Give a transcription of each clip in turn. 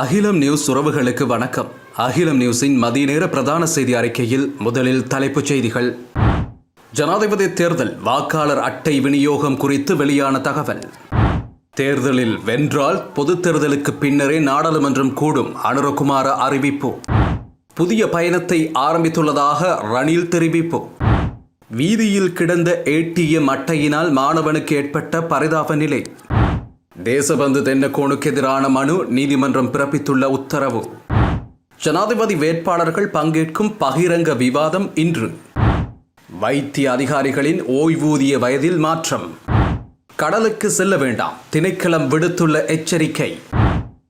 அகிலம் நியூஸ் உறவுகளுக்கு வணக்கம். அகிலம் நியூஸின் மதிய நேர பிரதான செய்தி அறிக்கையில் முதலில் தலைப்புச் செய்திகள். ஜனாதிபதி தேர்தல் வாக்காளர் அட்டை விநியோகம் குறித்து வெளியான தகவல். தேர்தலில் வென்றால் பொதுத் தேர்தலுக்கு பின்னரே நாடாளுமன்றம் கூடும் அனுரகுமார அறிவிப்பு. புதிய பயணத்தை ஆரம்பித்துள்ளதாக ரணில் தெரிவிப்பு. வீதியில் கிடந்த ஏடிஎம் அட்டையினால் மாணவனுக்கு ஏற்பட்ட பரிதாப நிலை. தேசபந்து தென்னக்கோனுக்கு எதிரான மனு நீதிமன்றம் பிறப்பித்துள்ள உத்தரவு. ஜனாதிபதி வேட்பாளர்கள் பங்கேற்கும் பகிரங்க விவாதம் இன்று. வைத்திய அதிகாரிகளின் ஓய்வூதிய வயதில் மாற்றம். கடலுக்கு செல்ல வேண்டாம் திணைக்களம் விடுத்துள்ள எச்சரிக்கை.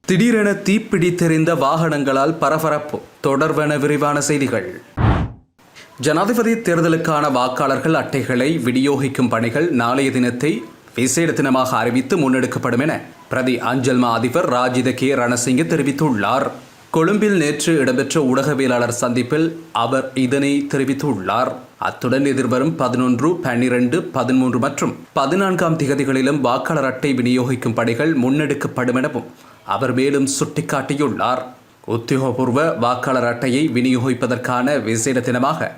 திடீரென தீப்பிடித்தெறிந்த வாகனங்களால் பரபரப்பு தொடர்வன விரிவான செய்திகள். ஜனாதிபதி தேர்தலுக்கான வாக்காளர்கள் அட்டைகளை விநியோகிக்கும் பணிகள் நாளைய தினத்தை விசேட தினமாக அறிவித்து முன்னெடுக்கப்படும் என பிரதி அஞ்சல் மா அதிபர் ராஜித கே ரணசிங்க தெரிவித்துள்ளார். கொழும்பில் நேற்று இடம்பெற்ற ஊடகவியலாளர் சந்திப்பில் அவர் இதனை தெரிவித்துள்ளார். அத்துடன் எதிர்வரும் பதினொன்று பன்னிரண்டு பதிமூன்று மற்றும் பதினான்காம் திகதிகளிலும் வாக்காளர் அட்டை விநியோகிக்கும் பணிகள் முன்னெடுக்கப்படும் எனவும் அவர் மேலும் சுட்டிக்காட்டியுள்ளார். உத்தியோகபூர்வ வாக்காளர் அட்டையை விநியோகிப்பதற்கான விசேட தினமாக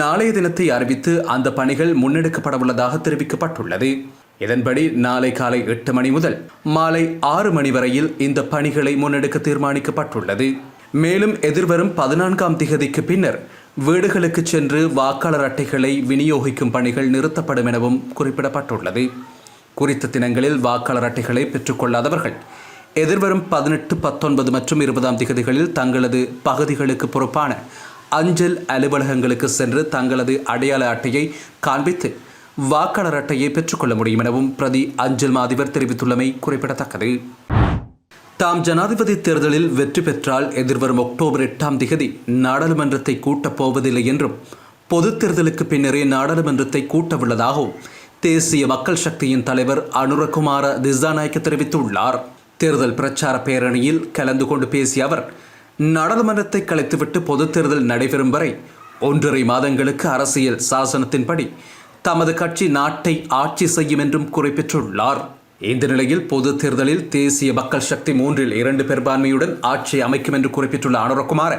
நாளைய தினத்தை அறிவித்து அந்த பணிகள் முன்னெடுக்கப்பட உள்ளதாக தெரிவிக்கப்பட்டுள்ளது. இதன்படி நாளை காலை எட்டு மணி முதல் மாலை ஆறு மணி வரையில் இந்த பணிகளை முன்னெடுக்க தீர்மானிக்கப்பட்டுள்ளது. மேலும் எதிர்வரும் பதினான்காம் திகதிக்கு பின்னர் வீடுகளுக்கு சென்று வாக்காளர் அட்டைகளை விநியோகிக்கும் பணிகள் நிறுத்தப்படும் எனவும் குறிப்பிடப்பட்டுள்ளது. குறித்த தினங்களில் வாக்காளர் அட்டைகளை பெற்றுக்கொள்ளாதவர்கள் எதிர்வரும் பதினெட்டு பத்தொன்பது மற்றும் இருபதாம் திகதிகளில் தங்களது பகுதிகளுக்கு பொறுப்பான அஞ்சல் அலுவலகங்களுக்கு சென்று தங்களது அடையாள அட்டையை காண்பித்து வாக்காளர் அட்டையை பெற்றுக்கொள்ள முடியும் எனவும் பிரதி அஞ்சல் மாதிபர் தெரிவித்துள்ளமை குறிப்பிடத்தக்கது. தாம் ஜனாதிபதி தேர்தலில் வெற்றி பெற்றால் எதிர்வரும் அக்டோபர் எட்டாம் திகதி நாடாளுமன்றத்தை கூட்டப் போவதில்லை என்றும் பொதுத் தேர்தலுக்கு பின்னரே நாடாளுமன்றத்தை கூட்டவுள்ளதாகவும் தேசிய மக்கள் சக்தியின் தலைவர் அனுரகுமார திசாநாயக்க தெரிவித்துள்ளார். தேர்தல் பிரச்சார பேரணியில் கலந்து கொண்டு பேசிய அவர் நாடாளுமன்றத்தை கலைத்துவிட்டு பொது தேர்தல் நடைபெறும் வரை ஒன்றரை மாதங்களுக்கு அரசியல் சாசனத்தின்படி தமது கட்சி நாட்டை ஆட்சி செய்யும் என்றும் குறிப்பிட்டுள்ளார். இந்த நிலையில் பொது தேர்தலில் தேசிய மக்கள் சக்தி மூன்றில் இரண்டு பெரும்பான்மையுடன் ஆட்சி அமைக்கும் என்று குறிப்பிட்டுள்ள அனுரகுமார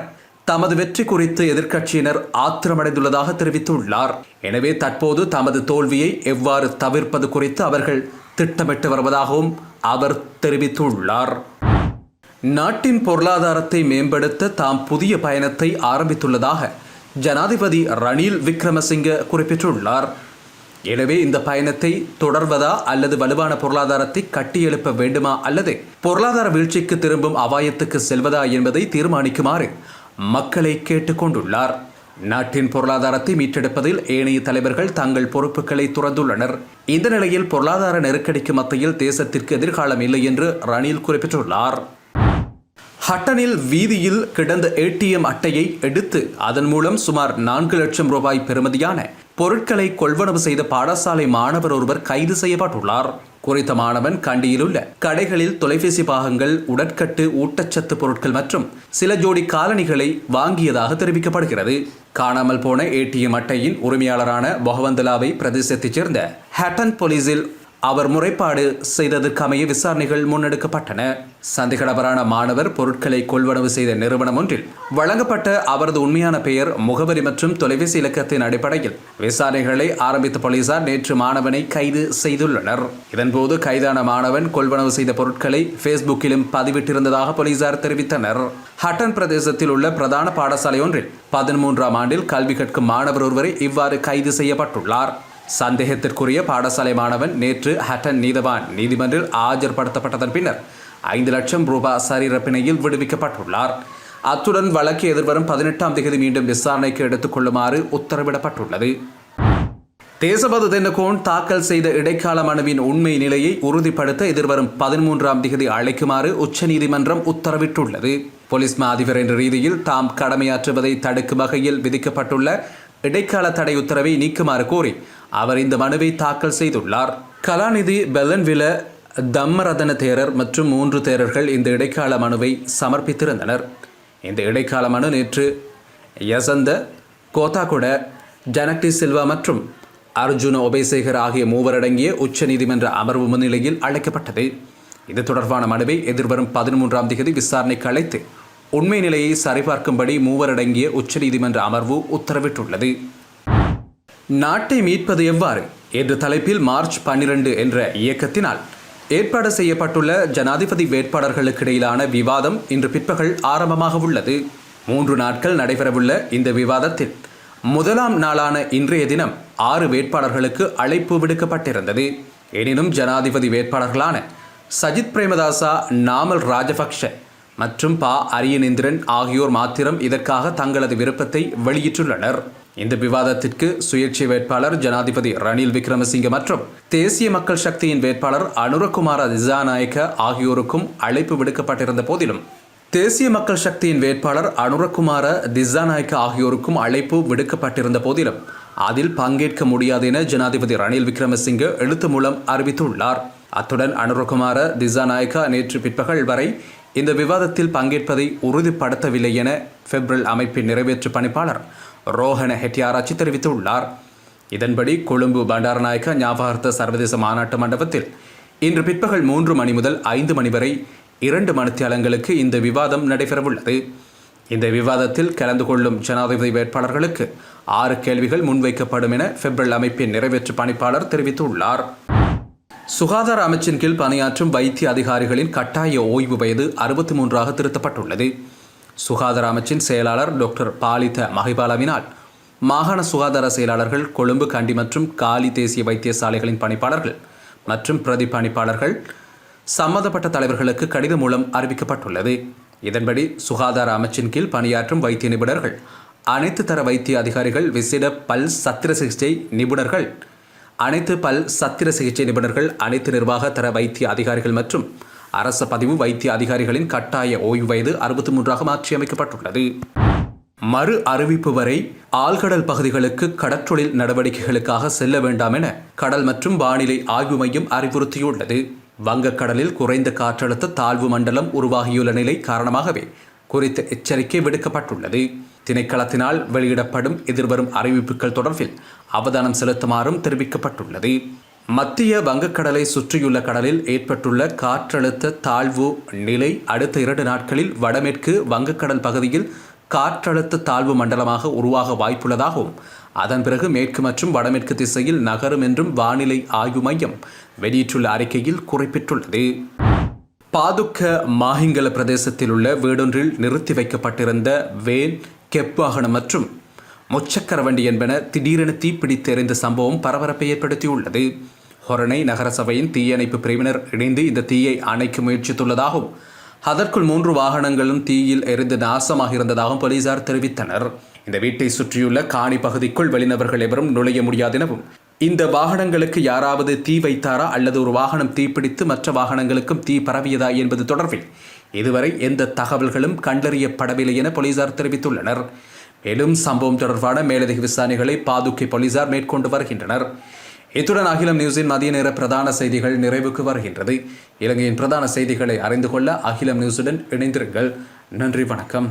தமது வெற்றி குறித்து எதிர்க்கட்சியினர் ஆத்திரமடைந்துள்ளதாக தெரிவித்துள்ளார். எனவே தற்போது தமது தோல்வியை எவ்வாறு தவிர்ப்பது குறித்து அவர்கள் திட்டமிட்டு வருவதாகவும் அவர் தெரிவித்துள்ளார். நாட்டின் பொருளாதாரத்தை மேம்படுத்த தாம் புதிய பயணத்தை ஆரம்பித்துள்ளதாக ஜனாதிபதி ரணில் விக்ரமசிங்க குறிப்பிட்டுள்ளார். எனவே இந்த பயணத்தை தொடர்வதா அல்லது வலுவான பொருளாதாரத்தை கட்டியெழுப்ப வேண்டுமா அல்லது பொருளாதார வீழ்ச்சிக்கு திரும்பும் அபாயத்துக்கு செல்வதா என்பதை தீர்மானிக்குமாறு மக்களை கேட்டுக்கொண்டுள்ளார். நாட்டின் பொருளாதாரத்தை மீட்டெடுப்பதில் ஏனைய தலைவர்கள் தங்கள் பொறுப்புகளை துறந்துள்ளனர். இந்த நிலையில் பொருளாதார நெருக்கடிக்கு மத்தியில் தேசத்திற்கு எதிர்காலம் இல்லை என்று ரணில் குறிப்பிட்டுள்ளார். ஹட்டனில் வீதியில் கிடந்த ஏடிஎம் அட்டையை எடுத்து அதன் மூலம் சுமார் நான்கு லட்சம் ரூபாய் பெறுமதியான பொருட்களை கொள்வனவு செய்த பாடசாலை மாணவர் ஒருவர் கைது செய்யப்பட்டுள்ளார். குறித்த மாணவன் கண்டியில் உள்ள கடைகளில் தொலைபேசி பாகங்கள் உடற்கட்டு ஊட்டச்சத்து பொருட்கள் மற்றும் சில ஜோடி காலணிகளை வாங்கியதாக தெரிவிக்கப்படுகிறது. காணாமல் போன ஏடிஎம் அட்டையின் உரிமையாளரான பொகவந்தலாவை பிரதேசத்தைச் சேர்ந்த ஹட்டன் போலீஸில் அவர் முறைப்பாடு செய்ததற்கமைய விசாரணைகள் முன்னெடுக்கப்பட்டன. சந்தேக நபரான மாணவர் பொருட்களை கொள்வனவு செய்த நிறுவனம் ஒன்றில் வழங்கப்பட்ட அவரது உண்மையான பெயர் முகவரி மற்றும் தொலைபேசி இலக்கத்தின் அடிப்படையில் விசாரணைகளை ஆரம்பித்த போலீசார் நேற்று மாணவனை கைது செய்துள்ளனர். இதன்போது கைதான மாணவன் கொள்வனவு செய்த பொருட்களை ஃபேஸ்புக்கிலும் பதிவிட்டிருந்ததாக போலீசார் தெரிவித்தனர். ஹட்டன் பிரதேசத்தில் உள்ள பிரதான பாடசாலை ஒன்றில் பதிமூன்றாம் ஆண்டில் கல்வி கற்கும் மாணவர் ஒருவரை இவ்வாறு கைது செய்யப்பட்டுள்ளார். சந்தேகத்திற்குரிய பாடசாலை மாணவன் நேற்று ஹட்டன் நீதவான் நீதிமன்றில் ஆஜர்படுத்தப்பட்டதன் பின்னர் ஐந்து லட்சம் ரூபாய் சரீரப்பிணையில் விடுவிக்கப்பட்டுள்ளார். அத்துடன் வழக்கு எதிர்வரும் பதினெட்டாம் தேதி மீண்டும் விசாரணைக்கு எடுத்துக் கொள்ளுமாறு உத்தரவிடப்பட்டுள்ளது. தேசபது தென்னகோன் தாக்கல் செய்த இடைக்கால மனுவின் உண்மை நிலையை உறுதிப்படுத்த எதிர்வரும் பதிமூன்றாம் தேதி அழைக்குமாறு உச்சநீதிமன்றம் உத்தரவிட்டுள்ளது. போலீஸ் மா அதிபர் என்ற ரீதியில் தாம் கடமையாற்றுவதை தடுக்கும் வகையில் விதிக்கப்பட்டுள்ள இடைக்கால தடை உத்தரவை நீக்குமாறு கோரி அவர் இந்த மனுவை தாக்கல் செய்துள்ளார். கலாநிதி பெலன்வில தம்மரதன தேரர் மற்றும் மூன்று தேரர்கள் இந்த இடைக்கால மனுவை சமர்ப்பித்திருந்தனர். இந்த இடைக்கால மனு நேற்று யசந்த கோத்தாகுட ஜனக்டி சில்வா மற்றும் அர்ஜுன ஒபேசேகர் ஆகிய மூவரடங்கிய உச்சநீதிமன்ற அமர்வு முன்னிலையில் அழைக்கப்பட்டது. இது தொடர்பான மனுவை எதிர்வரும் பதிமூன்றாம் தேதி விசாரணைக்கு அழைத்து உண்மை நிலையை சரிபார்க்கும்படி மூவரடங்கிய உச்சநீதிமன்ற அமர்வு உத்தரவிட்டுள்ளது. நாட்டை மீட்பது எவ்வாறு? என்ற தலைப்பில் மார்ச் பன்னிரண்டு என்ற இயக்கத்தினால் ஏற்பாடு செய்யப்பட்டுள்ள ஜனாதிபதி வேட்பாளர்களுக்கு இடையிலான விவாதம் இன்று பிற்பகல் ஆரம்பமாக உள்ளது. மூன்று நாட்கள் நடைபெறவுள்ள இந்த விவாதத்தில் முதலாம் நாளான இன்றைய தினம் ஆறு வேட்பாளர்களுக்கு அழைப்பு விடுக்கப்பட்டிருந்தது. எனினும் ஜனாதிபதி வேட்பாளர்களான சஜித் பிரேமதாசா நாமல் ராஜபக்ஷ மற்றும் பா அரியநேந்திரன் ஆகியோர் மாத்திரம் இதற்காக தங்களது விருப்பத்தை வெளியிட்டுள்ளனர். இந்த விவாதத்திற்கு சுயேட்சை வேட்பாளர் ஜனாதிபதி ரணில் விக்ரமசிங்க மற்றும் தேசிய மக்கள் சக்தியின் வேட்பாளர் அனுரகுமார திசாநாயக்க ஆகியோருக்கும் அழைப்பு விடுக்கப்பட்டிருந்த போதிலும் தேசிய மக்கள் சக்தியின் வேட்பாளர் அனுரகுமார திசாநாயக்க ஆகியோருக்கும் அழைப்பு விடுக்கப்பட்டிருந்த போதிலும் அதில் பங்கேற்க முடியாது என ஜனாதிபதி ரணில் விக்ரமசிங்க எழுத்து மூலம் அறிவித்துள்ளார். அத்துடன் அனுரகுமார திசாநாயக்கா நேற்று பிற்பகல் வரை இந்த விவாதத்தில் பங்கேற்பதை உறுதிப்படுத்தவில்லை என பெப்ரல் அமைப்பின் நிறைவேற்று பணிப்பாளர் ரோஹன ஹெட்டியாராச்சி தெரிவித்துள்ளார். இதன்படி கொழும்பு பண்டாரநாயக்க ஞாபகார்த்த சர்வதேச மாநாட்டு மண்டபத்தில் இன்று பிற்பகல் மூன்று மணி முதல் ஐந்து மணி வரை இரண்டு மணித்தியாலங்களுக்கு இந்த விவாதம் நடைபெறவுள்ளது. இந்த விவாதத்தில் கலந்து கொள்ளும் ஜனாதிபதி வேட்பாளர்களுக்கு ஆறு கேள்விகள் முன்வைக்கப்படும் என பெப்ரல் அமைப்பின் நிறைவேற்று பணிப்பாளர் தெரிவித்துள்ளார். சுகாதார அமைச்சின் கீழ் பணியாற்றும் வைத்திய அதிகாரிகளின் கட்டாய ஓய்வு வயது அறுபத்தி மூன்றாக திருத்தப்பட்டுள்ளது. சுகாதார அமைச்சின் செயலாளர் டாக்டர் பாலித மகிபாலவினால் மாகாண சுகாதார செயலாளர்கள் கொழும்பு கண்டி மற்றும் காலி தேசிய வைத்தியசாலைகளின் பணிப்பாளர்கள் மற்றும் பிரதி பணிப்பாளர்கள் சம்பந்தப்பட்ட தலைவர்களுக்கு கடிதம் மூலம் அறிவிக்கப்பட்டுள்ளது. இதன்படி சுகாதார அமைச்சின் கீழ் பணியாற்றும் வைத்திய நிபுணர்கள் அனைத்து தர வைத்திய அதிகாரிகள் விசேட பல் சத்திர சிகிச்சை நிபுணர்கள் அனைத்து பல் சத்திர சிகிச்சை நிபுணர்கள் அனைத்து நிர்வாக தர வைத்திய அதிகாரிகள் மற்றும் அரச பதிவு வைத்திய அதிகாரிகளின் கட்டாய ஓய்வு வயது அறுபத்தி மூன்றாக மாற்றியமைக்கப்பட்டுள்ளது மறு அறிவிப்பு வரை ஆழ்கடல் பகுதிகளுக்கு கடற்றொழில் நடவடிக்கைகளுக்காக செல்ல வேண்டாம் என கடல் மற்றும் வானிலை ஆய்வு மையம் அறிவுறுத்தியுள்ளது. வங்கக்கடலில் குறைந்த காற்றழுத்த தாழ்வு மண்டலம் உருவாகியுள்ள நிலை காரணமாகவே குறித்த எச்சரிக்கை விடுக்கப்பட்டுள்ளது. திணைக்களத்தினால் வெளியிடப்படும் எதிர்வரும் அறிவிப்புகள் தொடர்பில் அவதானம் செலுத்துமாறும் தெரிவிக்கப்பட்டுள்ளது. மத்திய வங்கக்கடலை சுற்றியுள்ள கடலில் ஏற்பட்டுள்ள காற்றழுத்த தாழ்வு நிலை அடுத்த இரண்டு நாட்களில் வடமேற்கு வங்கக்கடல் பகுதியில் காற்றழுத்த தாழ்வு மண்டலமாக உருவாக வாய்ப்புள்ளதாகவும் அதன் பிறகு மேற்கு மற்றும் வடமேற்கு திசையில் நகரும் என்றும் வானிலை ஆய்வு மையம் வெளியிட்டுள்ள அறிக்கையில் குறிப்பிட்டுள்ளது. பாதுக்க மாஹிங்கல பிரதேசத்தில் உள்ள வீடொன்றில் நிறுத்தி வைக்கப்பட்டிருந்த வேன் கெப் வாகனம் மற்றும் முச்சக்கர வண்டி என்பன திடீரென தீப்பிடித்து எறிந்த சம்பவம் பரபரப்பை ஏற்படுத்தியுள்ளது. ஹொரணை நகரசபையின் தீயணைப்பு பிரிவினர் இணைந்து இந்த தீயை அணைக்க முயற்சித்துள்ளதாகவும் அதற்குள் மூன்று வாகனங்களும் தீயில் எரிந்து நாசமாக இருந்ததாகவும் போலீசார் தெரிவித்தனர். இந்த வீட்டை சுற்றியுள்ள காணி பகுதிக்குள் வெளிநபர்கள் எவரும் நுழைய முடியாதெனவும் இந்த வாகனங்களுக்கு யாராவது தீ வைத்தாரா அல்லது ஒரு வாகனம் தீப்பிடித்து மற்ற வாகனங்களுக்கும் தீ பரவியதா என்பது தொடர்பில் இதுவரை எந்த தகவல்களும் கண்டறியப்படவில்லை என போலீசார் தெரிவித்துள்ளனர். மேலும் சம்பவம் தொடர்பான மேலதிக விசாரணைகளை பாதுகை போலீசார் மேற்கொண்டு வருகின்றனர். இத்துடன் அகிலம் நியூஸின் மதிய நேர பிரதான செய்திகள் நிறைவுக்கு வருகின்றது. இலங்கையின் பிரதான செய்திகளை அறிந்து கொள்ள அகிலம் நியூஸுடன் இணைந்திருங்கள். நன்றி வணக்கம்.